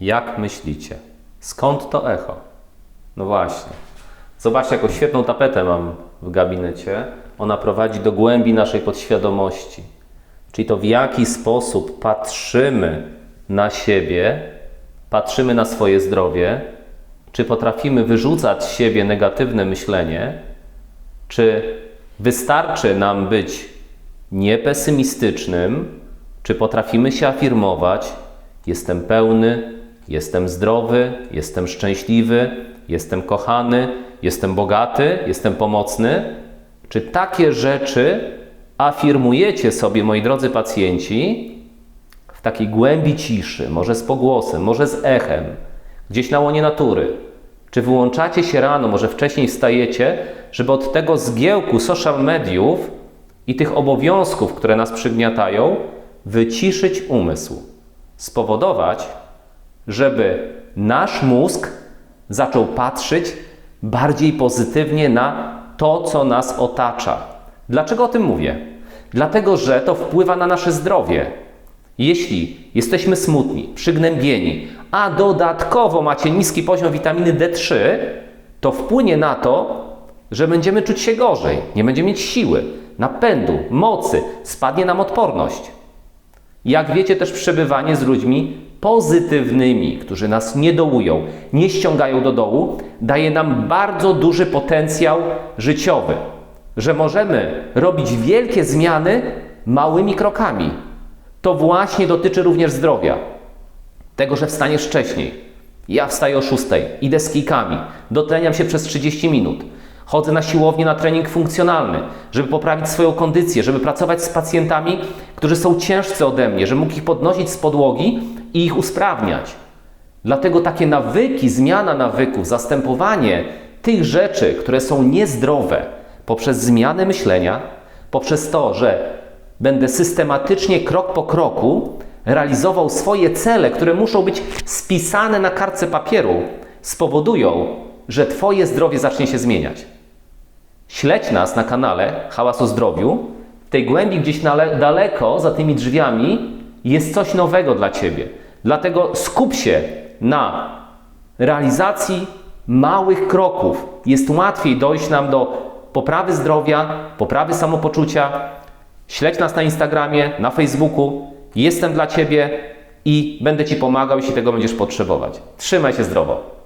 Jak myślicie? Skąd to echo? No właśnie. Zobaczcie, jaką świetną tapetę mam w gabinecie. Ona prowadzi do głębi naszej podświadomości. Czyli to, w jaki sposób patrzymy na siebie, patrzymy na swoje zdrowie, czy potrafimy wyrzucać z siebie negatywne myślenie, czy wystarczy nam być niepesymistycznym, czy potrafimy się afirmować: Jestem pełny, jestem zdrowy, jestem szczęśliwy, jestem kochany, jestem bogaty, jestem pomocny? Czy takie rzeczy afirmujecie sobie, moi drodzy pacjenci, w takiej głębi ciszy, może z pogłosem, może z echem, gdzieś na łonie natury? Czy wyłączacie się rano, może wcześniej wstajecie, żeby od tego zgiełku social mediów i tych obowiązków, które nas przygniatają, wyciszyć umysł? Spowodować, żeby nasz mózg zaczął patrzeć bardziej pozytywnie na to, co nas otacza. Dlaczego o tym mówię? Dlatego, że to wpływa na nasze zdrowie. Jeśli jesteśmy smutni, przygnębieni, a dodatkowo macie niski poziom witaminy D3, to wpłynie na to, że będziemy czuć się gorzej, nie będziemy mieć siły, napędu, mocy, spadnie nam odporność. Jak wiecie, też przebywanie z ludźmi pozytywnymi, którzy nas nie dołują, nie ściągają do dołu, daje nam bardzo duży potencjał życiowy, że możemy robić wielkie zmiany małymi krokami. To właśnie dotyczy również zdrowia. Tego, że wstaniesz wcześniej. Ja wstaję o 6, idę z kijkami, dotleniam się przez 30 minut. Chodzę na siłownię na trening funkcjonalny, żeby poprawić swoją kondycję, żeby pracować z pacjentami, którzy są ciężcy ode mnie, żeby mógł ich podnosić z podłogi i ich usprawniać. Dlatego takie nawyki, zmiana nawyków, zastępowanie tych rzeczy, które są niezdrowe, poprzez zmianę myślenia, poprzez to, że będę systematycznie, krok po kroku realizował swoje cele, które muszą być spisane na kartce papieru, spowodują, że Twoje zdrowie zacznie się zmieniać. Śledź nas na kanale Hałas o Zdrowiu. W tej głębi gdzieś daleko za tymi drzwiami jest coś nowego dla Ciebie. Dlatego skup się na realizacji małych kroków. Jest łatwiej dojść nam do poprawy zdrowia, poprawy samopoczucia. Śledź nas na Instagramie, na Facebooku. Jestem dla Ciebie i będę Ci pomagał, jeśli tego będziesz potrzebować. Trzymaj się zdrowo.